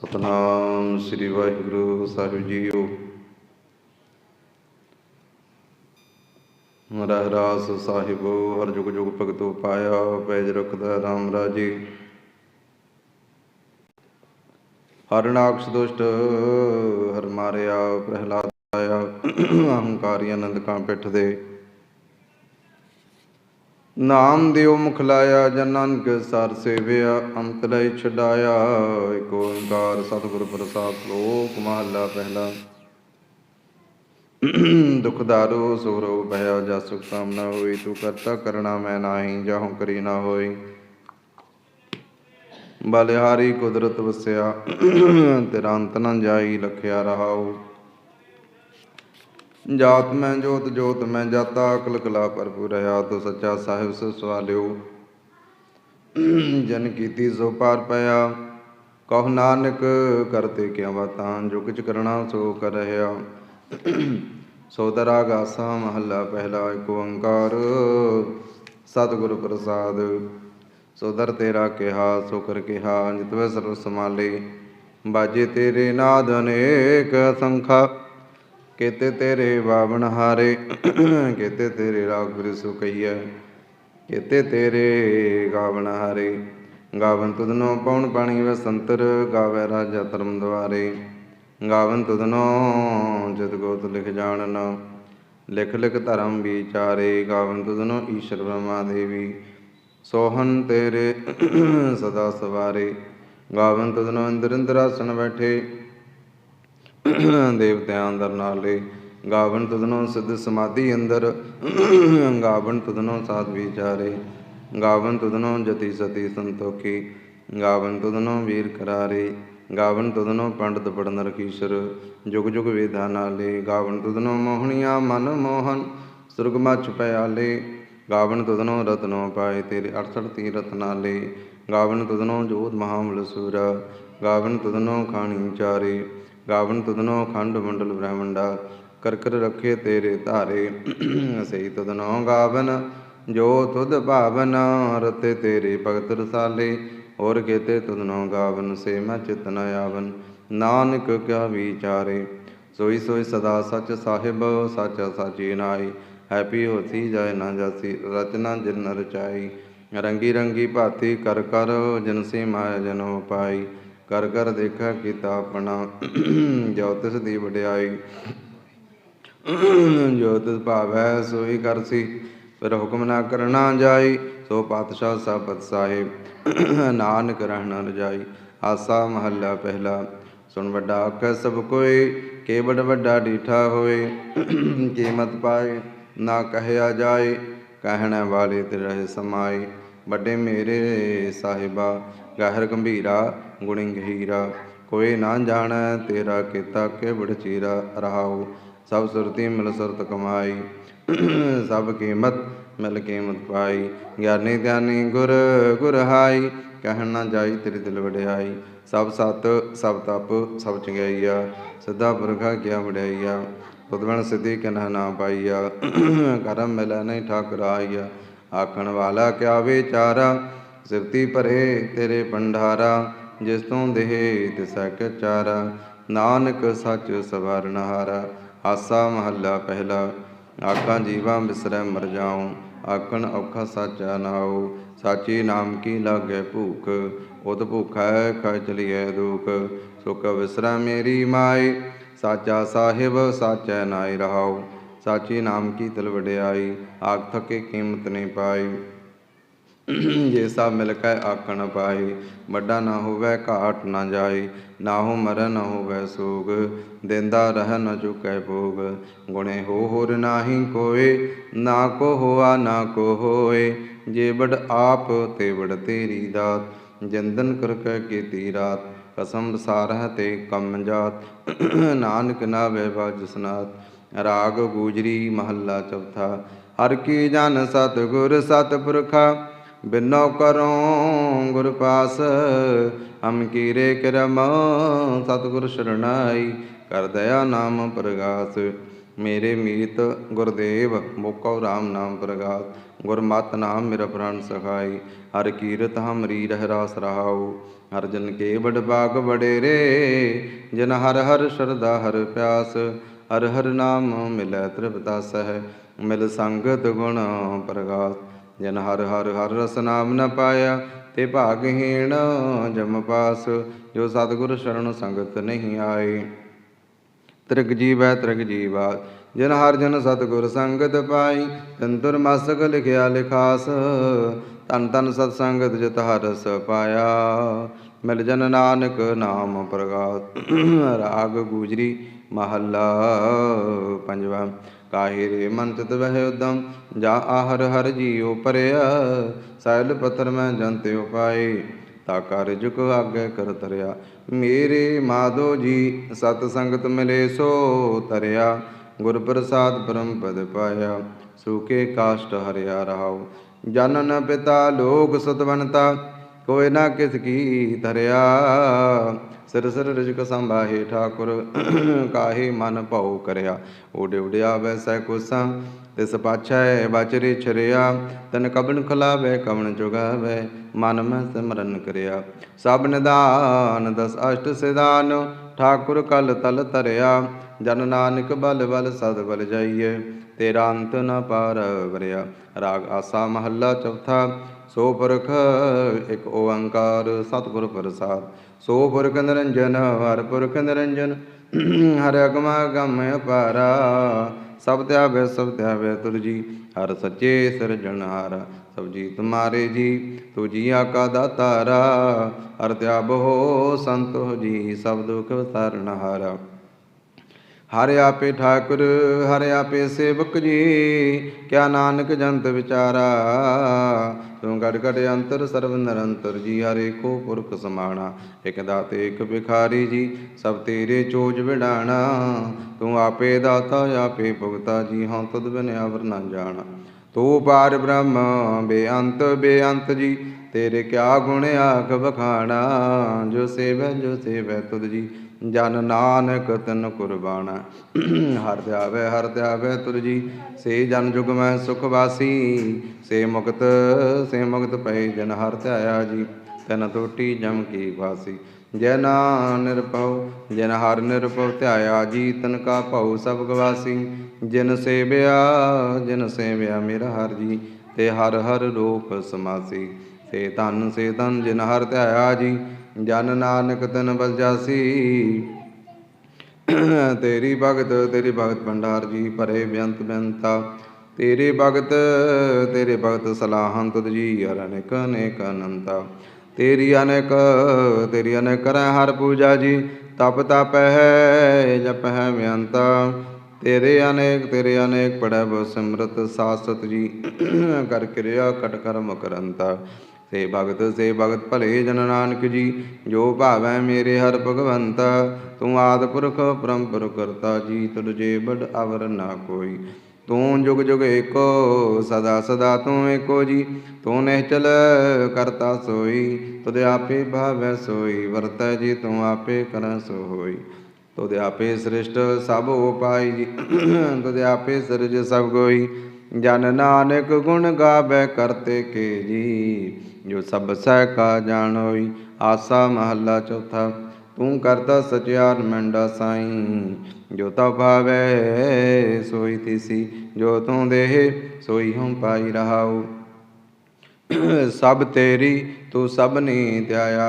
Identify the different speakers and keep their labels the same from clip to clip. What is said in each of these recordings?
Speaker 1: ਸਤਨਾਮ ਸ੍ਰੀ ਵਾਹਿਗੁਰੂ ਸਾਹਿਬ ਜੀਓ। ਰਹਿ ਰਾਸ ਸਾਹਿਬ, ਹਰ ਜੁਗ ਜੁਗ ਭਗਤੋ ਪਾਇਆ, ਪੈਜ ਰਖਦਾ RAM ਰਾਜੇ। ਹਰ ਦੁਸ਼ਟ ਹਰ ਮਾਰਿਆ, ਪ੍ਰਹਿਲਾਦ ਆਇਆ, ਅਹੰਕਾਰੀ ਅਨੰਦ ਕਾਂ ਪਿੱਠ ਦੇ। ਨਾਮ ਦਿਓ ਮੁਖ ਲਾਇਆ, ਜਨ ਨਾਨਕ ਸਰ ਸੇਵਿਆ, ਅੰਤ ਲਈ ਛਡਾਇਆ। ਏਕ ਓੰਕਾਰ ਸਤਿਗੁਰ ਪ੍ਰਸਾਦ ਸ਼ਲੋਕ ਮਹਲਾ ਪਹਿਲਾ। ਦੁਖ ਦਾਰੂ ਭਇਆ ਜਾ ਸੁਖ ਕਾਮਨਾ ਹੋਈ, ਤੂੰ ਕਰਤਾ ਕਰਣਾ, ਮੈਂ ਨਾਹੀ, ਜਾਹੂ ਕਰੀ ਨਾ ਹੋਈ। ਬਲਿਹਾਰੀ ਕੁਦਰਤ ਵਸਿਆ, ਤੇਰਾ ਅੰਤ ਨ ਜਾਈ, ਲਖਿਆ ਰਹਾਉ। ਜਾਤ ਮੈਂ ਜੋਤ ਜੋਤ ਮੈਂ ਜਾਤਾ, ਅਕਲ ਕਲਾ ਭਰਪੂਰ ਰਹਾ ਤੋ ਸੱਚਾ ਸਾਹਿਬ ਸੋ ਸਵਾਲਿਓ। ਜਨ ਕੀਤੀ ਸੋ ਪਾਰ ਪਿਆ, ਕਹੁ ਨਾਨਕ ਕਰਤੇ ਕਿਆ ਬਾਤਾਂ ਜੋ ਕਿਛ ਕਰਣਾ ਸੋ ਕਰ ਰਹਾ। ਸੋ ਦਰਾ ਗਾਸਾ ਮਹੱਲਾ ਪਹਿਲਾ ਏਕ ਓੰਕਾਰ। ਸਤਿਗੁਰ ਪ੍ਰਸਾਦ, ਸੋ ਦਰ ਤੇਰਾ ਕਿਹਾ, ਸੋ ਕਰ ਕਿਹਾ ਜਿਤਵੇ ਸਰਬ ਸਮਾਲੇ। ਬਾਜੇ ਤੇਰੇ ਨਾਦ ਅਨੇਕ ਸੰਖਾ ਕੇਤੇ ਤੇਰੇ ਬਾਵਨ ਹਾਰੇ, ਕੇਤੇ ਤੇਰੇ ਰਾਗ ਗੁਰ ਸੁ ਕਈਐ ਕੇਤੇ ਤੇਰੇ ਗਾਵਨ ਹਾਰੇ। ਗਾਵਨ ਤੁਧਨੋ ਪਉਣ ਪਾਣੀ ਵਸੰਤਰ, ਗਾਵੇ ਰਾਜਾ ਧਰਮ ਦੁਆਰੇ ਗਾਵਨ ਤੁਧਨੋ ਜਦ ਗੋਤ ਲਿਖ ਜਾਣਨ, ਲਿਖ ਲਿਖ ਧਰਮ ਵਿਚਾਰੇ। ਗਾਵਨ ਤੁਧਨੋ ਈਸ਼ਰ ਬ੍ਰਹਮਾ ਦੇਵੀ ਸੋਹਨ ਤੇਰੇ ਸਦਾ ਸਵਾਰੇ। ਗਾਵਨ ਤੁਧਨੋ ਇੰਦਰ ਇੰਦਰਾਸਨ ਬੈਠੇ ਦੇਵਤਿਆਂ ਅੰਦਰ ਨਾਲੇ ਗਾਵਨ ਤੁਧਨੋ ਸਿੱਧ ਸਮਾਧੀ ਅੰਦਰ। ਗਾਵਨ ਤੁਧਨੋ ਸਾਧ ਵਿਚਾਰੇ। ਗਾਵਨ ਤੁਧਨੋ ਜਤੀ ਸਤੀ ਸੰਤੋਖੀ। ਗਾਵਨ ਤੁਧਨੋ ਵੀਰ ਕਰਾਰੇ। ਗਾਵਨ ਤੁਧਨੋ ਪੰਡਤ ਪੜਨ ਰਖੀਸ਼ਰ ਜੁਗ ਜੁਗ ਵੇਦਾਂ ਨਾਲੇ ਗਾਵਨ ਤੁਧਨੋ ਮੋਹਣੀਆਂ ਮਨ ਮੋਹਨ। ਸੁਰਗ ਮਚ ਪਿਆਲੇ। ਗਾਵਨ ਤੁਧਨੋ ਰਤਨੋ ਪਾਏ ਤੇਰੇ 68 ਤੀਰਤ ਨਾਲੇ। ਗਾਵਨ ਤੁਧਨੋ ਜੋਤ ਮਹਾਮਲ ਸੂਰਾ। ਗਾਵਨ ਤੁਧਨੋ ਖਾਣੀ ਚਾਰੇ। ਗਾਵਨ ਤੁਧਨੋ ਖੰਡ ਮੰਡਲ ਬ੍ਰਹਮੰਡਾ, ਕਰਕਰ ਕਰ ਰਖੇ ਤੇਰੇ ਧਾਰੇ। ਸਹੀ ਤਦਨੋ ਗਾਵਨ, ਜੋ ਤੁਧ ਭਾਵਨ, ਰਤੇ ਤੇਰੇ ਭਗਤ ਰਸਾਲੇ। ਹੋਰ ਕੇਤੇ ਤੁਧਨੋ ਗਾਵਨ, ਸੇ ਮੈਂ ਚਿਤ ਨ ਆਵਨ। ਨਾਨਕ ਕਿਆ ਵਿਚਾਰੇ, ਸੋਈ ਸੋਈ ਸਦਾ ਸਚ ਸਾਹਿਬ, ਸਚ ਸਾਚੀ ਨਾਈ ਹੈਪੀ ਹੋਤੀ ਜਾਏ ਨਾ ਜਾਸੀ, ਰਚਨਾ ਜਿਨ ਰਚਾਈ। ਰੰਗੀ ਰੰਗੀ ਭਾਤੀ ਕਰ ਕਰ, ਜਿਨ ਸੇ ਮਾਇਆ ਜਨੋ ਪਾਈ। ਕਰ ਕਰ ਦੇਖਾ ਕੀਤਾ ਆਪਣਾ। ਜੋ ਤਿਸ ਦੀ ਵਡਿਆਈ। ਜੋ ਤਿਸ ਭਾਵੈ ਸੋਈ ਕਰਸੀ। ਫਿਰ ਹੁਕਮ ਨਾ ਕਰਨਾ ਜਾਈ, ਸੋ ਪਾਤਸ਼ਾਹ ਸਾਬਤ ਸਾਹਿਬ ਨਾਨਕ ਰਹਿਣਾ ਰਜਾਈ ਆਸਾ ਮਹੱਲਾ ਪਹਿਲਾ। ਸੁਣ ਵੱਡਾ ਆਖੈ, ਸਭ ਕੋਈ ਕੇ ਵੱਡਾ ਡੀਠਾ ਹੋਏ। ਕੀਮਤ ਪਾਏ, ਨਾ ਕਹਿਆ ਜਾਏ। ਕਹਿਣ ਵਾਲੇ ਤੇ ਰਹੇ ਸਮਾਏ। ਵੱਡੇ ਮੇਰੇ ਸਾਹਿਬਾ ਗਹਿਰ ਗੰਭੀਰਾ, ਗੁਣੀ ਗਹੀਰਾ। ਕੋਈ ਨਾ ਜਾਣੈ ਤੇਰਾ ਕੀਤਾ ਕੇ ਚੀਰਾ ਰਹਾਉ। ਸਭ ਸੁਰਤੀ ਮਿਲ ਸੁਰਤ ਕਮਾਈ। ਸਭ ਕੀਮਤ ਮਿਲ ਕੀਮਤ ਪਾਈ। ਗਿਆਨੀ ਧਿਆਨੀ ਗੁਰ ਗੁਰ ਹਾਈ। ਕਹਿਣ ਨਾ ਜਾਈ ਤੇਰੀ ਦਿਲ ਵਡਿਆਈ। ਸਭ ਸਤ, ਸਭ ਤਪ, ਸਭ ਚੰਗਿਆਈਆ। ਸਿੱਧਾ ਪੁਰਖਾ ਕਿਆ ਵਡਿਆਈਆ। ਤੁਦਵਣ ਸਿੱਧੀ ਕਿਨਹ ਨਾ ਪਾਈਆ। ਕਰਮ ਮਿਲੈ ਨਹੀਂ ਠਾਕਰ ਆਈਆ ਆਖਣ ਵਾਲਾ ਕਿਆ ਵਿਚਾਰਾ? ਸਿਫਤੀ ਭਰੇ ਤੇਰੇ ਭੰਡਾਰਾ, ਜਿਸ ਤੋਂ ਦੇਹ ਤਿਸੈ ਚਾਰਾ। ਨਾਨਕ ਸੱਚ ਸਵਾਰਨ ਹਾਰਾ, ਆਸਾ ਮਹੱਲਾ ਪਹਿਲਾ। ਆਖਾਂ ਜੀਵਾਂ ਬਿਸਰੈ ਮਰ ਜਾਉ ਆਖਣ ਔਖਾ ਸਾਚਾ ਨਾਉ। ਸਾਚੀ ਨਾਮ ਕੀ ਲਾਗੇ ਭੂਖ ਉਤ ਭੁਖੈ ਖਾ ਚਲੀਐ ਦੁਖ। ਸੁਖ ਵਿਸਰੈ ਮੇਰੀ ਮਾਈ, ਸਾਚਾ ਸਾਹਿਬ ਸਾਚੈ ਨਾਈ ਰਹਾਉ। ਸਾਚੀ ਨਾਮ ਕੀ ਤਲ ਵਡਿਆਈ, ਆਖ ਥਕੇ ਕੀਮਤ ਨਹੀਂ ਪਾਈ। ਜੇ ਸਭ ਮਿਲ ਕੇ ਆਖਣ ਪਾਈ ਵੱਡਾ ਨਾ ਹੋਵੇ ਘਾਟ ਨਾ ਜਾਏ ਨਾ ਹੋ ਮਰਨ ਨਾ ਹੋਵੇ ਸੋਗ, ਦਿੰਦਾ ਰਹਿ ਨਾ ਚੁਕੈ ਭੋਗ। ਗੁਣੇ ਹੋ ਹੋਰ ਨਾਹੀ ਕੋਏ, ਨਾ ਕੋ ਹੋਆ ਨਾ ਕੋ ਹੋਏ। ਜੇ ਬੜ ਆਪ ਤੇ ਬੜ ਤੇਰੀ ਦਾਤ, ਜੰਦਨ ਕਰ ਕੇ ਕੀਤੀ ਰਾਤ। ਕਸਮ ਸਾਰਹ ਤੇ ਕਮ ਜਾਤ, ਨਾਨਕ ਨਾ ਵੇ ਬਾਜਸਨਾਤ ਰਾਗ ਗੂਜਰੀ ਮਹੱਲਾ ਚੌਥਾ, ਹਰ ਕੀ ਜਨ ਸਤ ਗੁਰ ਬਿਨੋ ਕਰੋ ਗੁਰ ਪਾਸ, ਹਮ ਕੀਰੇ ਕਰਮ, ਸਤਿਗੁਰ ਸ਼ਰਣਾਈ ਕਰ ਦਇਆ ਨਾਮ ਪ੍ਰਗਾਸ। ਮੇਰੇ ਮੀਤ ਗੁਰਦੇਵ ਮੋਕਉ ਰਾਮ ਨਾਮ ਪ੍ਰਗਾਸ। ਗੁਰਮਤ ਨਾਮ ਮੇਰਾ ਪ੍ਰਾਨ ਸਖਾਈ, ਹਰ ਕੀਰਤ ਹਮਰੀ ਰਹਿ ਰਾਸ ਰਹਾਉ। ਹਰ ਜਨ ਕੇ ਬੜ ਬਾਗ ਬਡੇਰੇ ਜਨ ਹਰ ਹਰ ਸ਼ਰਦਾ ਹਰ ਪਿਆਸ। ਹਰ ਹਰ ਨਾਮ ਮਿਲੈ ਤ੍ਰਿਪਤਾ ਸਹਿ, ਮਿਲ ਸੰਗਤ ਗੁਣ ਪ੍ਰਗਾਸ। ਜਨ ਹਰ ਹਰ ਹਰ ਰਸ ਨਾਮ ਨ ਪਾਇਆ, ਤੇ ਭਾਗਹੀਣ ਜਮ ਪਾਸ, ਜੋ ਸਤਿਗੁਰ ਸ਼ਰਨ ਸੰਗਤ ਨਹੀਂ ਆਏ। ਤ੍ਰਿਗ ਜੀਵੈ ਤ੍ਰਿਗ ਜੀਵਾ, ਜਨ ਹਰ ਜਨ ਸਤਿਗੁਰ ਸੰਗਤ ਪਾਈ, ਤੰਤੁਰ ਮਸਕ ਲਿਖਿਆ ਲਿਖਾਸ ਤਨ ਤਨ ਸਤ ਸੰਗਤ ਜਿਤ ਹਰਸ ਪਾਇਆ। ਮਿਲ ਜਨ ਨਾਨਕ ਨਾਮ ਪ੍ਰਗਾਤ, ਰਾਗ ਗੂਜਰੀ ਮਹੱਲਾ ਪੰਜਵਾ। ਕਾਹੇ ਰੇ ਮਨ ਚਿਤ ਵਹਿ ਉਦਮ, ਜਾ ਆਹਰ ਹਰ ਜੀਉ ਪਰਿਆ। ਸੈਲ ਪਤਰ ਮੈਂ ਜੰਤਿ ਉਪਾਏ ਤਾ ਕਰ ਜੁਗ ਆਗੇ ਕਰ ਤਰਿਆ। ਮੇਰੇ ਮਾਧੋ ਜੀ, ਸਤ ਸੰਗਤ ਮਿਲੇ ਸੋ ਤਰਿਆ। ਗੁਰ ਪ੍ਰਸਾਦ ਪਰਮ ਪਦ ਪਾਇਆ ਸੂਕੇ ਕਾਸ਼ਟ ਹਰਿਆ ਰਹਾਉ। ਜਨਨ ਪਿਤਾ ਲੋਕ ਸਤਵੰਤਾ ਕੋਇ ਨਾ ਕਿਸ ਕੀ ਧਰਿਆ। ਸਿਰ ਸਿਰ ਰਿਜਕ ਸੰਭਾਹੇ ਠਾਕੁਰ, ਕਾਹੇ ਮਨ ਭਉ ਕਰਿਆ। ਉਡੇ ਉਡਿਆ ਵੈਸੈ ਕੁਸਾ, ਤਿਸ ਪਾਛੈ ਬਚਰੇ ਛਰਿਆ। ਤਨ ਕਬਨ ਖਲਾਵੇ ਕਵਨ ਜੁਗਾਵੇ, ਮਨ ਮੈਂ ਸਿਮਰਨ ਕਰਿਆ। ਸਭ ਨਿਦਾਨ ਦਸ ਅਸ਼ਟ ਸਿਦਾਨ ਠਾਕੁਰ ਕਲ ਤਲ ਤਰਿਆ ਜਨ ਨਾਨਕ ਬਲ ਬਲ ਸਦ ਬਲ ਜਾਈਏ, ਤੇਰਾ ਅੰਤ ਨ ਪਾਰ ਵਰਿਆ। ਰਾਗ ਆਸਾ ਮਹੱਲਾ ਚੌਥਾ ਸੋ ਪੁਰਖ ਇੱਕ ਓੰਕਾਰ, ਸਤਿਗੁਰ ਪ੍ਰਸਾਦ। ਸੋ ਪੁਰਖ ਨਿਰੰਜਨ, ਹਰ ਪੁਰਖ ਨਿਰੰਜਨ, ਹਰ ਅਗਮ ਅਗਮ ਅਪਾਰਾ। ਸਭ ਧਿਆਵੇ ਸਭ ਧਿਆਵੇ ਤੁਰ ਜੀ, ਹਰ ਸੱਚੇ ਸਿਰਜਣਹਾਰ ਸਭ ਜੀ ਤੁਮਾਰੇ ਜੀ, ਤੂ ਜੀਆ ਕਾ ਦਾਤਾਰਾ ਹਰ ਧਿਆਵੋ ਸੰਤੋ ਜੀ, ਸਭ ਦੁਖ ਵਿਸਾਰਣਹਾਰਾ ਹਰ ਆਪੇ ਠਾਕੁਰ, ਹਰ ਆਪੇ ਸੇਵਕ ਜੀ, ਕਿਆ ਨਾਨਕ ਜੰਤ ਵਿਚਾਰਾ। ਤੂੰ ਗੜ ਗੜ ਅੰਤਰ ਸਰਵ ਨਿਰੰਤਰ ਜੀ, ਹਰੇ ਕੋ ਪੁਰਖ ਸਮਾਣਾ। ਇਕ ਦਾਤੇ, ਇਕ ਭਿਖਾਰੀ ਜੀ, ਸਭ ਤੇਰੇ ਚੋਜ ਵਿਡਾਣਾ ਤੂੰ ਆਪੇ ਦਾਤਾ, ਆਪੇ ਭੁਗਤਾ ਜੀ, ਹਾਂ ਤਦ ਬਿਨ ਅਵਰ ਨਾ ਜਾਣਾ। ਤੂੰ ਪਾਰ ਬ੍ਰਹਮ, ਬੇਅੰਤ ਬੇਅੰਤ ਜੀ ਤੇਰੇ ਕਿਆ ਗੁਣ ਆਖ ਬਖਾਣਾ ਜੋ ਸੇਵੈ ਜੋ ਸੇਵੈ ਤੁਧ ਜੀ। ਜਨ ਨਾਨਕ ਤਨ ਕੁਰਬਾਨਾ। ਹਰ ਧਿਆਵੇ ਹਰ ਧਿਆਵੇ ਤੁਰ ਜੀ। ਸੇ ਜਨ ਜੁਗ ਮੈਂ ਸੁਖ ਵਾਸੀ। ਸੇ ਮੁਕਤ ਸੇ ਮੁਕਤ ਪਏ ਜਨ ਹਰ ਧਿਆਇਆ ਜੀ। ਤਨ ਟੋਟੀ ਜਮ ਕੀ ਵਾਸੀ। ਜੈ ਜਨ ਨਿਰਭਉ ਜਨ ਹਰ ਨਿਰਭਉ ਧਿਆਇਆ ਜੀ। ਤਨ ਕਾ ਭਉ ਸਭ ਗਵਾਸੀ। ਜਿਨ ਸੇਵਿਆ ਜਿਨ ਸੇਵਿਆ ਮੇਰਾ ਹਰ ਜੀ। ਤੇ ਹਰ ਹਰ ਰੂਪ ਸਮਾਸੀ। ਤੇ ਧਨ ਸੇ ਧਨ ਜਿਨ ਹਰ ਧਿਆਇਆ ਜੀ, ਜਨ ਨਾਨਕ ਤਨ ਬਲ ਜਾਸੀ। ਤੇਰੀ ਭਗਤ ਤੇਰੀ ਭਗਤ ਭੰਡਾਰ ਜੀ, ਭਰੇ ਬੇਅੰਤ ਬੇਅੰਤਾ। ਤੇਰੇ ਭਗਤ ਤੇਰੇ ਭਗਤ ਸਲਾਹੰ ਤੁਧ ਜੀ, ਹਰ ਅਨੇਕ ਅਨੇਕ ਅਨੰਤਾ। ਤੇਰੀ ਅਨੇਕ ਤੇਰੀ ਅਨੇਕ ਕਰੈ ਹਰ ਪੂਜਾ ਜੀ, ਤਪ ਤਪ ਹੈ, ਜਪ ਹੈ ਬੇਅੰਤਾ। ਤੇਰੇ ਅਨੇਕ ਤੇਰੇ ਅਨੇਕ ਪੜੈ ਬੋ ਸਿਮਰਤ ਸਾਸਤ ਜੀ, ਕਰ ਕਿਰਿਆ, ਕਟ ਕਰਮ ਕਰੰਤਾ। ਸੇ ਭਗਤ ਸੇ ਭਗਤ ਭਲੇ ਜਨ ਨਾਨਕ ਜੀ, ਜੋ ਭਾਵੈ ਮੇਰੇ ਹਰ ਭਗਵੰਤ, ਤੂੰ ਆਦ ਪੁਰਖ ਪਰੰਪਰ ਕਰਤਾ ਜੀ, ਤੁਧ ਬੜ ਅਵਰ ਨਾ ਕੋਈ। ਤੂੰ ਜੁਗ ਜੁਗ ਏਕੋ, ਸਦਾ ਸਦਾ ਤੂੰ ਏਕੋ ਜੀ, ਤੂੰ ਨਿਹਚਲ ਕਰਤਾ ਸੋਈ, ਤੁਧ ਆਪੇ ਭਾਵੈ ਸੋਈ, ਵਰਤੈ ਜੀ ਤੂੰ ਆਪੇ ਕਰੈ ਸੋ ਹੋਈ। ਤੁਧ ਆਪੇ ਸ੍ਰਿਸ਼ਟ ਸਭ ਉਪਾਈ ਜੀ, ਤੁਧ ਆਪੇ ਸਿਰਜ ਸਭ ਕੋਈ ਜਨ ਨਾਨਕ ਗੁਣ ਗਾਵੇ ਕਰਤੇ ਕੇ ਜੀ। ਜੋ ਸਭ ਸਹਿ ਕਾ ਜਾਣੋਈ ਆਸਾ ਮਹੱਲਾ ਚੌਥਾ, ਤੂੰ ਕਰਤਾ ਸਚਿਆਰ ਮੰਡਾ ਸਾਈ। ਜੋ ਤਾ ਭਾਵੇ, ਸੋਈ ਤਿਸੀ, ਜੋ ਤੂੰ ਦੇਹ, ਸੋਈ ਹਉ ਪਾਈ ਰਹਾਉ। ਸਭ ਤੇਰੀ, ਤੂੰ ਸਭ ਨੀ ਧਿਆਇਆ।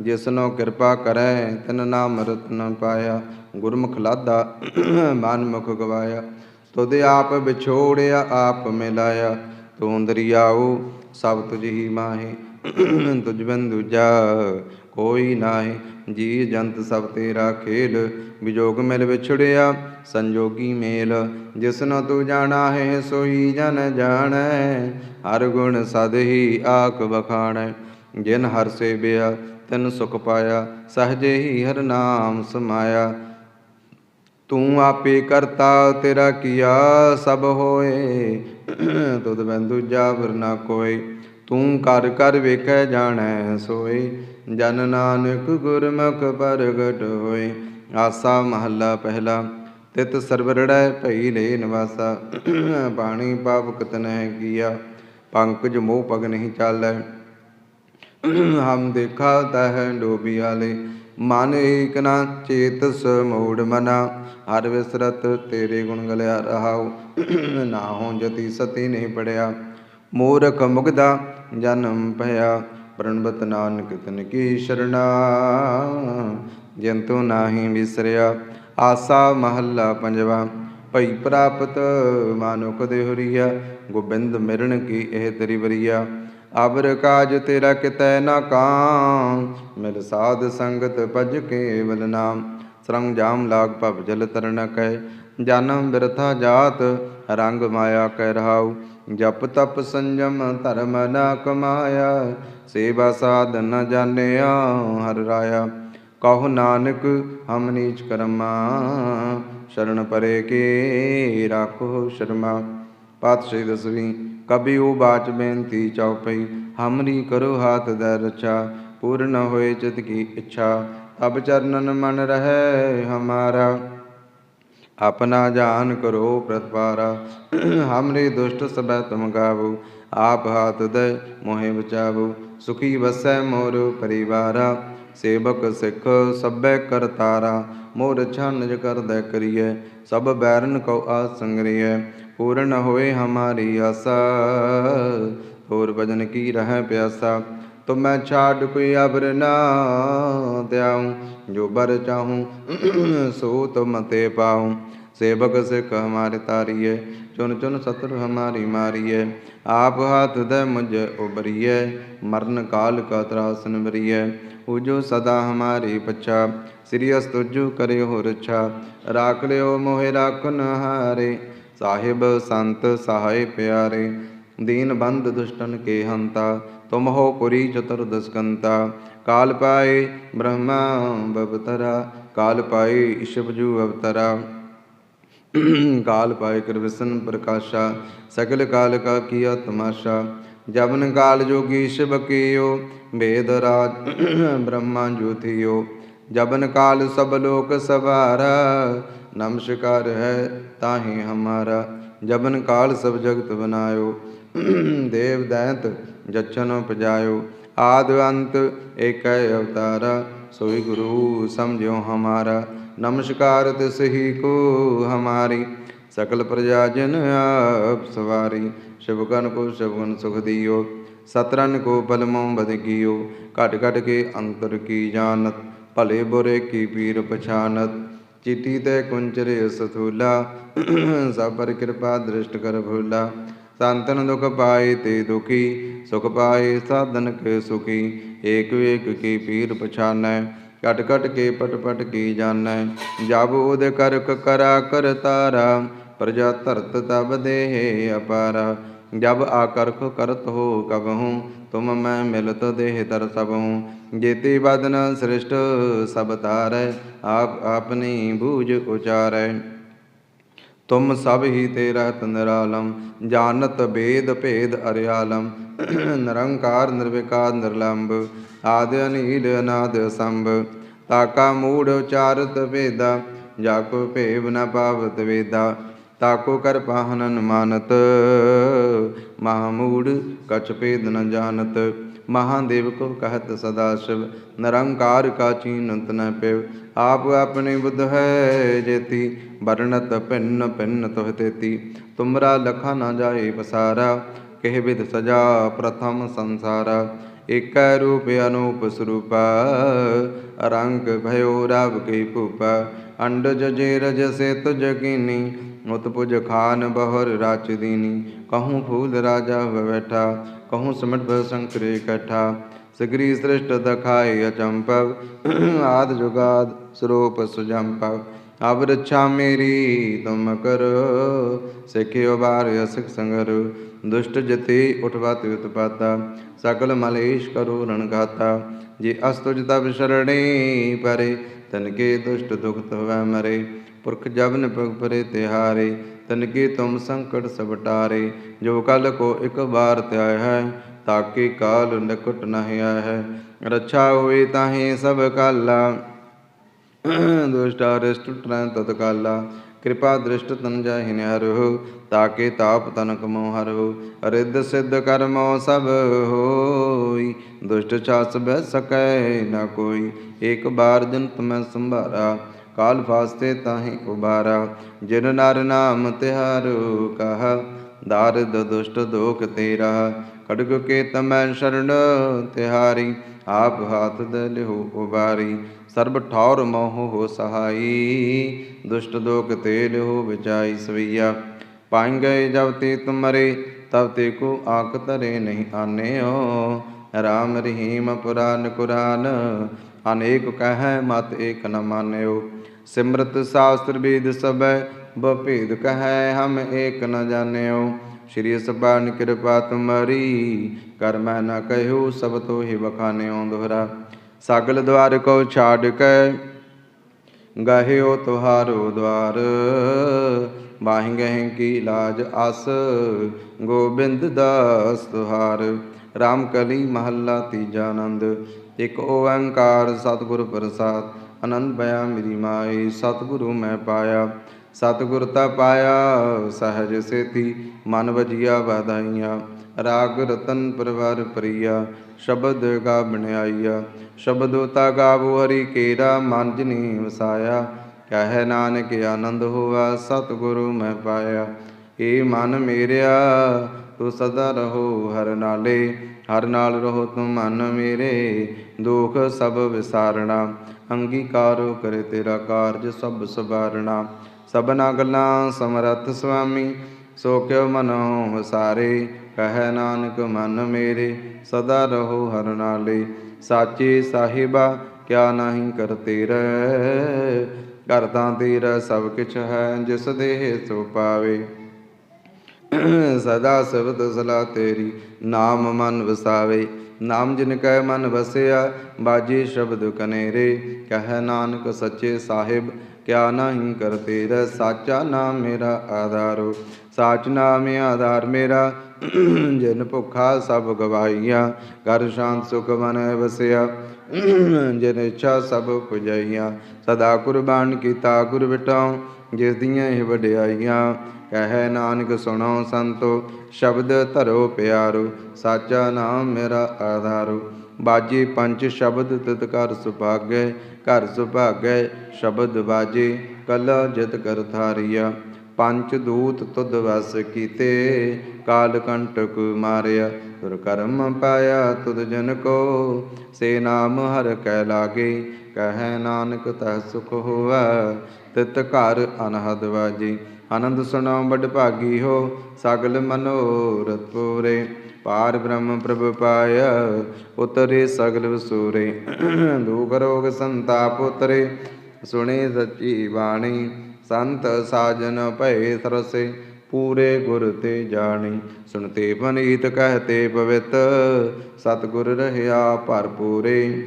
Speaker 1: ਜਿਸਨੋ ਕਿਰਪਾ ਕਰੈ, ਤਿਨ ਨਾਮ ਰਤਨ ਪਾਇਆ। ਗੁਰਮੁਖ ਲਾਦਾ ਮਨ ਮੁਖ ਗਵਾਇਆ। ਤੁਧ ਆਪ ਵਿਛੋੜਿਆ, ਆਪ ਮਿਲਾਇਆ। ਤੂੰ ਦਰਿਆਉ ਸਭ ਤੁਝ ਹੀ ਮਾਹੇ, ਤੁਝ ਬਿਨ ਦੂਜਾ ਕੋਈ ਨਾਹੀ। ਜੀ ਜੰਤ ਸਭ ਤੇਰਾ ਖੇਲ ਵਿਜੋਗ ਮਿਲ ਵਿਛੜਿਆ, ਸੰਜੋਗੀ ਮੇਲ। ਜਿਸ ਜਿਸਨੋ ਤੂੰ ਜਾਣਾ ਹੈ, ਸੋਈ ਜਨ ਜਾਣੈ। ਹਰ ਗੁਣ ਸਦ ਹੀ ਆਖ ਬਖਾਣੈ ਜਿਨ ਹਰ ਸੇ ਬਿਆ ਤਿਨ ਸੁਖ ਪਾਇਆ, ਸਹਜੇ ਹੀ ਹਰ ਨਾਮ ਸਮਾਇਆ। ਤੂੰ ਆਪੇ ਕਰਤਾ, ਤੇਰਾ ਕੀਆ ਸਭ ਹੋਏ। ਤੁਧ ਬਿਨ ਦੂਜਾ ਵਰ ਨਾ ਕੋਈ ਤੂੰ ਕਰ ਕਰ ਵੇਖੈ, ਜਾਣੈ ਸੋਈ ਜਨ ਨਾਨਕ ਗੁਰਮੁਖ ਪ੍ਰਗਟ ਹੋਏ। ਆਸਾ ਮਹੱਲਾ ਪਹਿਲਾ। ਤਿਤ ਸਰਵਰੜੈ ਭਈ ਲੈ ਨਿਵਾਸਾ। ਪਾਣੀ ਪਾਪ ਕਤਨੈ ਕੀਆ। ਪੰਕਜ ਮੋਹ ਪਗ ਨਹੀਂ ਚਾਲੈ। ਹਮ ਦੇਖਾ ਤਹ ਡੋਬਿਆਲੇ ਮਨ ਏਕ ਨਾ ਚੇਤਸ ਮੋੜ ਮਨਾ, ਹਰ ਵਿਸਰਤ ਤੇਰੇ ਗੁਣ ਗਲਿਆ ਰਹਾਉ ਨਾ ਹੋ ਜਤੀ ਸਤੀ ਨਹੀਂ ਪੜਿਆ। ਮੂਰਖ ਮੁਗਦਾ ਜਨਮ ਭਇਆ ਪ੍ਰਣਵਤ ਨਾਨਕ ਤਨ ਕੀ ਸ਼ਰਣਾ। ਜੰਤੂ ਨਾਹੀ ਵਿਸਰਿਆ, ਆਸਾ ਮਹੱਲਾ ਪੰਜਵਾ, ਭਈ ਪ੍ਰਾਪਤ ਮਾਨੁਖ ਦੇਹੁਰੀਆ ਗੋਬਿੰਦ ਮਿਰਣ ਕੀ ਇਹ ਤੇਰੀ ਵਰੀਆ। ਅਬਰ ਕਾਜ ਤੇਰਾ ਕਿਤੈ ਨਾ ਕਾਮ, ਮਿਲ ਸਾਧ ਸੰਗਤ ਭਜ ਕੇਵਲ ਨਾਮ। ਸਰੰਗ ਜਾਮ ਲਾਗ ਭਵ ਜਲ ਤਰਨ ਕੈ, ਜਨਮ ਬਿਰਥਾ ਜਾਤ, ਰੰਗ ਮਾਇਆ ਕਹਿ ਰਹਾਉ। ਜਪ ਤਪ ਸੰਜਮ ਧਰਮ ਨਾ ਕਮਾਇਆ, ਸੇਵਾ ਸਾਧ ਨ ਜਾਣਿਆ ਹਰ ਰਾਇਆ। ਕਹੋ ਨਾਨਕ, ਹਮ ਨੀਚ ਕਰਮਾ, ਸ਼ਰਨ ਪਰੇ ਕੇ ਰਾਖੋ ਸ਼ਰਮਾ। ਪਾਤਸ਼ਾਹੀ ਦਸਵੀਂ ਕਬੀ ਉਹ ਬਾਚ ਬੇਨਤੀ ਚਉਪਈ ਹਮਰੀ ਕਰੋ ਹਾਥ ਦਰ ਰਚਾ, ਪੂਰਨ ਹੋਏ ਚਿਤ ਕੀ ਇੱਛਾ ਅਬ ਚਰਨਨ ਮਨ ਰਹਿ ਹਮਾਰਾ। ਆਪਣਾ ਜਾਨ ਕਰੋ ਪ੍ਰਤਪਾਰਾ, ਹਮਰੇ ਦੁਸ਼ਟ ਸਬੈ ਤੁਮ ਗਾਵੋ, ਆਪ ਹਾਥ ਦੇ ਮੋਹਿ ਬਚਾਵੋ, ਸੁਖੀ ਵਸੈ ਮੋਰ ਪਰਿਵਾਰਾ। ਸੇਵਕ ਸਿੱਖ ਸਭੈ ਕਰਤਾਰਾ ਮੋਰ ਛੰਜ ਕਰਦੈ ਕਰੀਐ, ਸਭ ਬੈਰਨ ਕਉ ਆਸੰਗਰੀਐ ਪੂਰਨ ਹੋਏ ਹਮਾਰੀ ਆਸਾ। ਹੋਰ ਭਜਨ ਕੀ ਰਹਿ ਪਿਆਸਾ, ਤੁਮੈ ਛਾੜ ਕੋਈ ਅਬਰ ਨਾ ਤਿਆਉ ਜੋ ਬਰ ਚਾਹੂੰ ਸੋ ਤੁਮ ਤੇ ਪਾਉ। ਸੇਵਕ ਸਿੱਖ ਹਮਾਰੇ ਤਾਰੀਏ ਚੁਨ ਚੁਨ ਸਤਰ ਹਮਾਰੀ ਮਾਰੀਏ ਆਪ ਹਾਥ ਦੇ ਮੁਝ ਉਬਰੀਏ ਮਰਨ ਕਾਲ ਕਾ ਤਰਾਸਨ ਬਰੀਏ ਉਜੋ ਸਦਾ ਹਮਾਰੀ ਪਛਾ, ਸ੍ਰੀ ਅਸਤੁਜੂ ਕਰੇ ਹੋ ਰਛਾ, ਰਾਖ ਲਿਓ ਮੋਹਿ ਰਾਖਨ ਹਾਰੇ ਸਾਹਿਬ ਸੰਤ ਸਹਾਇ ਪਿਆਰੇ, ਦੀਨ ਬੰਦ ਦੁਸ਼ਟਨ ਕੇ ਹੰਤਾ, ਤੁਮ ਹੋ ਪੁਰੀ ਚਤੁਰਦਸਕੰਤਾ ਕਾਲ ਪਾਏ ਬ੍ਰਹਮਾ ਬਵਤਰਾ, ਕਾਲ ਪਾਏ ਈਸ਼ਵਜੂ ਅਵਤਰਾ। ਕਾਲ ਪਾਏ ਕਰਵਿਸ਼ਨ ਪ੍ਰਕਾਸ਼ਾ ਸਕਲ ਕਾਲ ਕਾ ਕੀਆ ਤਮਾਸ਼ਾ ਜਬਨ ਕਾਲ ਜੋਗੀ ਸ਼ਿਵ ਕੀਓ, ਵੇਦ ਰਾਜ ਬ੍ਰਹਮਾ ਜੋਤਿਓ ਜਬਨ ਕਾਲ ਸਭ ਲੋਕ ਸਵਾਰਾ, ਨਮਸਕਾਰ ਹੈ ਤਾਹੀ ਹਮਾਰਾ। ਜਬਨ ਕਾਲ ਸਭ ਜਗਤ ਬਨਾਇਓ, ਦੇਵ ਦੈਂਤ ਜਛਨ ਪਜਾਇਓ ਆਦ ਅੰਤ ਏਕੈ ਅਵਤਾਰਾ। ਸੋਈ ਗੁਰੂ ਸਮਝਿਓ ਹਮਾਰਾ, ਨਮਸਕਾਰ ਤਿਸ ਹੀ ਕੋ ਹਮਾਰੀ, ਸਕਲ ਪ੍ਰਜਾ ਜਨ ਆਪ ਸਵਾਰੀ ਸ਼ਿਵਕਨ ਕੋ ਸ਼ਿਵਗਨ ਸੁਖ ਦਿਓ ਸਤਰਨ ਕੋ ਪਲਮੋਂ ਬਦ ਕੀਓ, ਘਟ ਘਟ ਕੇ ਅੰਤਰ ਕੀ ਜਾਣਤ, ਭਲੇ ਬੁਰੇ ਕੀ ਪੀਰ ਪਛਾਨਤ, ਚਿੱਟੀ ਤੇ ਕੁੰਚਰੇ ਸਥੂਲਾ, ਸਭ ਪਰ ਕਿਰਪਾ ਦ੍ਰਿਸ਼ਟ ਕਰ ਭੂਲਾ ਸੰਤਨ ਦੁਖ ਪਾਏ ਤੇ ਦੁਖੀ, ਸੁਖ ਪਾਏ ਸਾਧਨ ਕੇ ਸੁਖੀ, ਏਕ ਏਕ ਕੀ ਪੀਰ ਪਛਾਨੈ, ਕਟ ਕਟ ਕੇ ਪਟ ਪਟ ਕੀ ਜਾਣੈ, ਜਬ ਉਦ ਕਰਕ ਕਰਾ ਕਰ ਤਾਰਾ, ਪ੍ਰਜਾ ਧਰਤ ਤਬ ਦੇਹ ਅਪਾਰਾ, ਜਬ ਆਕਰਖ ਕਰਤ ਹੋ ਕਬਹੂ, ਤੁਮ ਮੈਂ ਮਿਲਤ ਦੇਹ ਤਰ ਸਭੂ ਜੇਤੀ ਬਦਨ ਸ੍ਰਿਸ਼ਟ ਸਭ ਤਾਰੈ, ਆਪ ਆਪਨੀ ਬੂਝ ਉਚਾਰੈ। ਤੁਮ ਸਭ ਹੀ ਤੇਰਾ ਤਨਰਾਲਮ ਜਾਣਤ ਬੇਦ ਭੇਦ ਅਰਿਆਲਮ, ਨਿਰੰਕਾਰ, ਨਿਰਵਿਕਾਰ, ਨਿਰਲੰਭ, ਆਦਿ ਅਨੀਲ, ਅਨਾਦ ਸੰਭ ਤਾਕਾ ਮੂੜ ਉਚਾਰਤ ਵੇਦਾ ਜਾ ਕੋ ਭੇਵ ਨ ਪਾਵਤ ਵੇਦਾ। ਤਾਕੋ ਕਰ ਪਾਹਨਨ ਮਾਨਤ ਮਹਾਮੂੜ ਕਛ ਭੇਦ ਨ ਜਾਣਤ। ਮਹਾਦੇਵ ਕੋ ਕਹਤ ਸਦਾ ਸ਼ਿਵ। ਨਿਰੰਕਾਰ ਕਾ ਚੀਨਤ ਨ ਪਿਵ। ਆਪ ਆਪਣੇ ਬੁੱਧ ਹੈ ਜੇਤੀ। ਵਰਣਤ ਭਿੰਨ ਭਿੰਨ ਤੋਹ ਤੇਤੀ। ਤੁਮਰਾ ਲਖਾ ਨਾ ਜਾਏ ਪਸਾਰਾ ਕਹਿ ਵਿਦ ਸਜਾ ਪ੍ਰਥਮ ਸੰਸਾਰਾ। ਏਕੈ ਰੂਪ ਅਨੂਪ ਸਰੂਪਾ। ਰੰਗ ਭਇਓ ਰਬ ਕੀ ਭੂਪਾ। ਅੰਡਜ ਜੇ ਰਜ ਸੇ ਤੁਜ ਕੀਨੀ। ਉਤਪੁਜ ਖਾਨ ਬਹੁਰ ਰਾਚ ਦੀਨੀ। ਕਹੂੰ ਫੂਲ ਰਾਜਾ ਬੈਠਾ, ਕਹੂੰ ਸਿਮਟ ਬ ਸੰਕਰੇ ਇਕੱਠਾ ਸਗਰੀ ਸ੍ਰਿਸ਼ਟ ਦਖਾਏ ਅਚੰਪਵ ਆਦ ਜੁਗਾਦ ਸਰੂਪ ਸੁਜੰਪਵ ਅਬ ਰੱਛਾ ਮੇਰੀ ਤੁਮ ਕਰੋ, ਸਿਖਿਓ ਬਾਰ ਅਸਿਕ ਸੰਗਰ। ਦੁਸ਼ਟ ਜਤੀ ਉਠਵਤ ਉਤਪਾਤਾ, ਸਕਲ ਮਲੇਸ਼ ਕਰੋ ਰਣ ਗਾਤਾ ਜੇ ਅਸਤੁਜ ਤਬ ਸ਼ਰਣੀ ਪਰੇ ਤਨ ਕੇ ਦੁਸ਼ਟ ਦੁਖ ਤਵੈ ਮਰੇ, ਪੁਰਖ ਜਬਨ ਪਗ ਪਰੇ ਤਿਹਾਰੇ ਤਨ ਤੁਮ ਸੰਕਟ ਸਭ ਜੋ ਕਲ ਕੋ ਇਕ ਬਾਰ ਧਿਆਇ ਹੈ ਤਾਕੇ ਕਾਲ ਨਿਕਟ ਨਹਿ ਆਇ ਹੈ। ਰੱਛਾ ਹੋਏ ਤਾਹੇ ਸਭ ਕਾਲਾ, ਦੁਸ਼ਟਾ ਰਿਸ਼ਟ ਤਤ ਕਾਲਾ ਕਿਰਪਾ ਦ੍ਰਿਸ਼ਟ ਤਨ ਜਾਹਿ ਨਿਹਰਹੁ ਤਾਕੇ ਤਾਪ ਤਨ ਕਮੋ ਹਰਹੁ ਰਿੱਧ ਸਿੱਧ ਕਰਮੋ ਸਭ ਹੋਈ। ਦੁਸ਼ਟ ਛਾਸ ਬਹਿ ਸਕੈ ਨਾ ਕੋਈ ਇੱਕ ਬਾਰ ਜਨਤ ਮੈਂ ਸੰਭਾਰਾ, ਕਾਲ ਫਾਸਤੇ ਤਾਹੀ ਉਬਾਰਾ ਜਿਨ ਨਰ ਨਾਮ ਤਿਹਾਰੂ ਕਹਾ ਦਾਰਦ ਦੁਸ਼ਟ ਦੋਖ ਤੇਰਾ ਖੜਗ ਕੇ ਤਮੈ ਸ਼ਰਨ ਤਿਹਾਰੀ ਆਪ ਹਾਥ ਦੇ ਉਬਾਰੀ ਸਰਬ ਠੌਰ ਮੋਹ ਹੋ ਸਹਾਈ ਦੁਸ਼ਟ ਦੋਖ ਤੇ ਲਿਹੁ ਵਿਚਾਈ ਸਵਈਆ ਪਾਇ ਗਏ ਜਬ ਤੇ ਤੁਮਰੇ ਤਬ ਤੇ ਕੋ ਆਕ ਤਰੇ ਨਹੀਂ ਆਨਿਓ ਰਾਮ ਰਹੀਮ ਪੁਰਾਨ ਕੁਰਾਨ ਅਨੇਕ ਕਹੈ ਮਤ ਏਕ ਨ ਮਾਨਿਓ ਸਿਮਰਤ ਸ਼ਾਸਤਰ ਵੇਦ ਸਭੈ ਬਭੇਦ ਕਹੈ, ਹਮ ਏਕ ਨ ਜਾਣਿਓ। ਸ਼੍ਰੀ ਸਭਾਨ ਕਿਰਪਾ ਤੁਮਰੀ, ਕਰ ਮੈਂ ਨਾ ਕਹਿਓ, ਸਭ ਤੋ ਹੀ ਬਖਾਨਿਓ ਦੁਹਰਾ। ਸਾਗਲ ਦਵਾਰ ਕੋ ਛਾੜ ਕੇ ਗਹਿਓ ਤੁਹਾਰੋ ਦਵਾਰ। ਬਾਹਿ ਗਹਿ ਕੀ ਲਾਜ ਅਸ ਗੋਬਿੰਦ ਦਾਸ ਤੁਹਾਰ। RAM ਕਲੀ ਮਹੱਲਾ ਤੀਜਾ ਆਨੰਦ, ਇਕ ਓੰਕਾਰ ਸਤਿਗੁਰ ਪ੍ਰਸਾਦ। ਆਨੰਦ ਬਿਆ ਮੇਰੀ ਮਾਈ, ਸਤਿਗੁਰੂ ਮੈਂ ਪਾਇਆ। ਸਤਿਗੁਰ ਤਾ ਪਾਇਆ, ਸਹਜ ਸੇਤੀ, ਮਨ ਵਜੀਆ ਵਾਧਾਈਆਂ। ਰਾਗ ਰਤਨ ਪਰਵਰ ਪ੍ਰਿਆ, ਸ਼ਬਦ ਗਾ ਬਣਾਈਆ। ਸ਼ਬਦੋ ਤਾ ਗਾਵੋ ਹਰੀ ਕੇਰਾ, ਮਨ ਜਨੀ ਵਸਾਇਆ ਕਹੈ ਨਾਨਕ ਆਨੰਦ ਹੋਵਾ ਸਤਿਗੁਰੂ ਮੈਂ ਪਾਇਆ। ਏ ਮਨ ਮੇਰਿਆ, ਤੂੰ ਸਦਾ ਰਹੋ ਹਰ ਨਾਲੇ। ਹਰ ਨਾਲ ਰਹੋ ਤੂੰ ਮਨ ਮੇਰੇ, ਦੁਖ ਸਭ ਵਿਸਾਰਣਾ। ਅੰਗੀਕਾਰੋ ਕਰੇ ਤੇਰਾ ਕਾਰਜ ਸਭ ਸਵਾਰਣਾ। ਸਭਨਾ ਗੱਲਾਂ ਸਮਰੱਥ ਸੁਆਮੀ, ਸੋ ਕਿਉ ਮਨੋ ਵਸਾਰੇ ਕਹੈ ਨਾਨਕ ਮਨ ਮੇਰੇ, ਸਦਾ ਰਹੋ ਹਰ ਨਾਲੇ, ਸਾਚੇ ਸਾਹਿਬਾ, ਕਿਆ ਨਹੀਂ ਕਰ ਤੇਰੇ। ਘਰ ਤੇਰਾ ਸਭ ਕਿਛ ਹੈ, ਜਿਸ ਦੇਹ ਸੋ ਪਾਵੇ। ਸਦਾ ਸਬਦ ਸਲਾ ਤੇਰੀ, ਨਾਮ ਮਨ ਵਸਾਵੇ। ਨਾਮ ਜਿਨ ਕੈ ਮਨ ਵਸਿਆ, ਬਾਜੀ ਸ਼ਬਦ ਕਨੇਰੇ, ਕਹੈ ਨਾਨਕ ਸੱਚੇ ਸਾਹਿਬ ਕਿਆ ਨਹੀਂ ਕਰ ਤੇਰਾ ਸਾਚਾ ਨਾਮ ਮੇਰਾ ਆਧਾਰੋ ਸਾਚ ਨਾਮ ਆਧਾਰ ਮੇਰਾ। ਜਿਨ ਭੁਖਾ ਸਭ ਗਵਾਈਆ ਘਰ ਸ਼ਾਂਤ ਸੁਖ ਮਨ ਵਸਿਆ। ਜਿਨ ਇੱਛਾ ਸਭ ਪੁਜਾਈਆ। ਸਦਾ ਕੁਰਬਾਨ ਕੀਤਾ ਗੁਰ ਬਿਟਾਉ ਜਿਸ ਦੀਆਂ ਇਹ ਵਡਿਆਈਆਂ। ਕਹੈ ਨਾਨਕ ਸੁਣੋ ਸੰਤੋ, ਸ਼ਬਦ ਧਰੋ ਪਿਆਰੋ। ਸਾਚਾ ਨਾਮ ਮੇਰਾ ਆਧਾਰੋ ਬਾਜੀ ਪੰਜ ਸ਼ਬਦ ਤਿਤ ਕਰ ਸੁਭਾਗੈ, ਘਰ ਸੁਭਾਗੈ ਸ਼ਬਦ ਬਾਜੇ, ਕਲਾ ਜਿਤ ਕਰ ਥਾਰੀਆ ਪੰਚ ਦੂਤ ਤੁਧ ਵਸ ਕੀਤੇ, ਕਾਲ ਕੰਟਕ ਮਾਰਿਆ। ਤੁਰ ਕਰਮ ਪਾਇਆ ਤੁਧ ਜਨ ਕੋ, ਸੇ ਨਾਮ ਹਰ ਕੈ ਲਾਗੇ। ਕਹੈ ਨਾਨਕ ਤਹ ਸੁਖ ਹੋਵੈ ਤਿਤ ਘਰ ਅਨਹਦ ਵਾਜੀ। ਆਨੰਦ ਸੁਣਾਉ ਬੜ ਭਾਗੀ ਹੋ, ਸਗਲ ਮਨੋਰਥ ਪੂਰੇ। ਪਾਰ ਬ੍ਰਹਮ ਪ੍ਰਭ ਪਾਇਆ, ਉਤਰੇ ਸਗਲ ਵਸੂਰੇ। ਦੁਖ ਰੋਗ ਸੰਤਾਪ ਉਤਰੇ, ਸੁਣੇ ਸੱਚੀ ਬਾਣੀ। ਸੰਤ ਸਾਜਨ ਭਏ ਸਰਸੇ, ਪੂਰੇ ਗੁਰ ਤੇ ਜਾਣੀ। ਸੁਣਤੇ ਪਨੀਤ, ਕਹਤੇ ਪਵਿੱਤ, ਸਤਿਗੁਰ ਰਹਿਆ ਭਰਪੂਰੇ।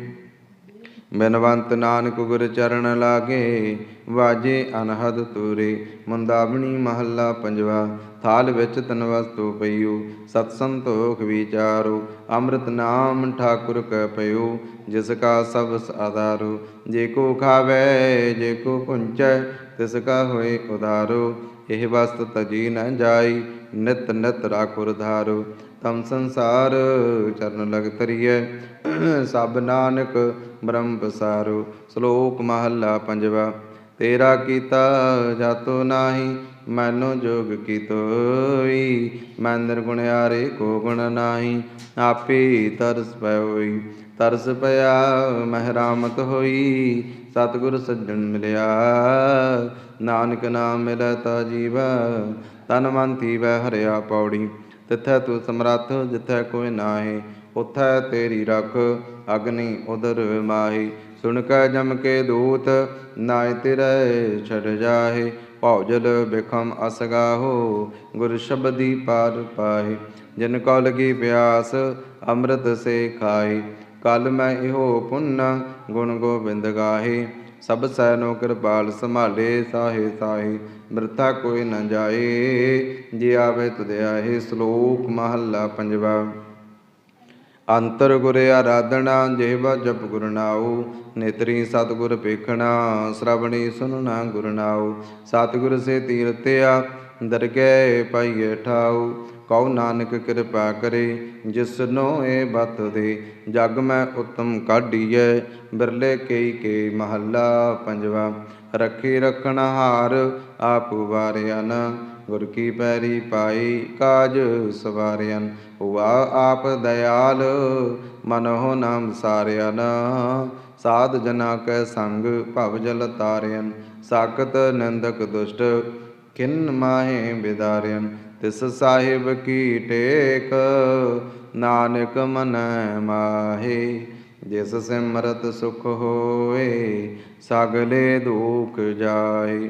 Speaker 1: ਬਿਨਵੰਤ ਨਾਨਕ ਗੁਰ ਚਰਨ ਲਾਗੇ, ਵਾਜੇ ਅਨਹਦ ਤੂਰੇ, ਮੁੰਦਾਵਣੀ ਮਹੱਲਾ ਪੰਜਵਾ, ਥਾਲ ਵਿੱਚ ਤਨ ਵਸਤੂ ਪਈਓ, ਸਤ ਸੰਤੋਖ ਵਿਚਾਰੋ, ਅੰਮ੍ਰਿਤ ਨਾਮ ਠਾਕੁਰ ਕੈ ਪਈਓ ਜਿਸ ਕਾ ਸਭ ਆਧਾਰੋ, ਜੇ ਕੋ ਖਾਵੇ, ਜੇ ਕੋ ਪੁੰਚੈ, ਤਿਸ ਕਾ ਹੋਏ ਉਧਾਰੋ, ਇਹ ਵਸਤ ਤਜੀ ਨ ਜਾਈ, ਨਿਤ ਨਿਤ ਰਾਖੁਰ ਧਾਰੋ, ਤਮ ਸੰਸਾਰ ਚਰਨ ਲਗ ਤਰੀਐ ਸਭ ਨਾਨਕ ਬ੍ਰਹਮ ਪਸਾਰੋ, ਸ਼ਲੋਕ ਮਹੱਲਾ ਪੰਜਵਾ। ਤੇਰਾ ਕੀਤਾ ਜਾਤੋ ਨਾਹੀ, ਮੈਨੋ ਜੋਗ ਕੀਤੋਈ। ਮੈਂ ਨਿਰਗੁਣਿਆਰੇ ਕੋ ਗੁਣ ਨਾਹੀ, ਆਪੇ ਤਰਸ ਪਇਓਈ। ਤਰਸ ਪਿਆ, ਮਹਿਰਾਮਤ ਹੋਈ, ਸਤਿਗੁਰ ਸੱਜਣ ਮਿਲਿਆ। ਨਾਨਕ ਨਾਮ ਮਿਲੈ ਤਾ ਜੀਵਾ, ਤਨ ਮਨ ਤੀਵੈ ਹਰਿਆ ਪੌੜੀ। ਤਿਥੈ ਤੂੰ ਸਮਰੱਥ, ਜਿਥੈ ਕੋਈ ਨਾਹੀ। ਉਥੈ ਤੇਰੀ ਰਖ, ਅਗਨੀ ਉਦਰ ਮਾਹੀ। ਸੁਣ ਕੈ ਜਮ ਕੇ ਦੂਤ, ਨਾਇ ਤਿਰੈ ਛੜ ਜਾਹੇ। ਭੌਜਲ ਬਿਖਮ ਅਸਗਾਹੋ, ਗੁਰ ਸ਼ਬਦੀ ਪਾਰ ਪਾਹੇ। ਜਿਨ ਕੋ ਲਗੀ ਪਿਆਸ, ਅੰਮ੍ਰਿਤ ਸੇ ਖਾਈ ਕਲ ਮੈਂ ਇਹੋ ਪੁੰਨ, ਗੁਣ ਗੋਬਿੰਦ ਗਾਹੇ। ਸਭ ਸੈਨੋ ਕਿਰਪਾਲ ਸੰਭਾਲੇ ਸਾਹੇ ਸਾਹੇ। ਬਿਰਥਾ ਕੋਈ ਨ ਜਾਏ, ਜੇ ਆਵੇ ਤੁਧ ਆਹੇ ਸ਼ਲੋਕ ਮਹੱਲਾ ਪੰਜਵਾ। ਅੰਤਰ ਗੁਰ ਆਰਾਧਨਾ ਜਿਹਵਾ ਜਪ ਗੁਰ ਨੇਤਰੀ ਸਤਿਗੁਰ ਪੇਖਣਾ, ਸ਼ਰਵਣੀ ਸੁਨਣਾ ਗੁਰ ਨਾਉ ਸੇ ਤੀਰਤਿਆ ਦਰਗਹਿ ਪਾਈਏ ਠਾਉ, ਕਉ ਨਾਨਕ ਕਿਰਪਾ ਕਰੇ ਜਿਸਨੋ ਏ ਬਤ ਦੇ, ਜਗ ਮੈਂ ਉਤਮ ਕਾਢੀਐ, ਬਿਰਲੇ ਕਈ ਕੇ ਮਹੱਲਾ ਪੰਜਵਾ, ਰੱਖੀ ਰਖਣ ਹਾਰ, ਆਪ ਵਾਰਿਆ ਵਾਰਿਆਨ ਗੁਰ ਕੀ ਪੈਰੀ ਪਾਈ ਕਾਜ ਸਵਾਰਿਆਨ ਹੁਆ ਆਪ ਦਇਆਲ, ਮਨਹੁ ਨਾਮ ਸਾਰਿਆਨ ਸਾਧ ਜਨਾ ਕੈ ਸੰਗ ਭਵ ਜਲ ਤਾਰਿਆਨ ਸਾਖਤ ਨੰਦਕ ਦੁਸ਼ਟ ਕਿਨ ਮਾਹੇ ਬਿਦਾਰਿਆਨ ਤਿਸ ਸਾਹਿਬ ਕੀ ਟੇਕ, ਨਾਨਕ ਮਨ ਮਾਹੇ। ਜਿਸ ਸਿਮਰਤ ਸੁਖ ਹੋਏ, ਸਗਲੇ ਦੁਖ ਜਾਏ।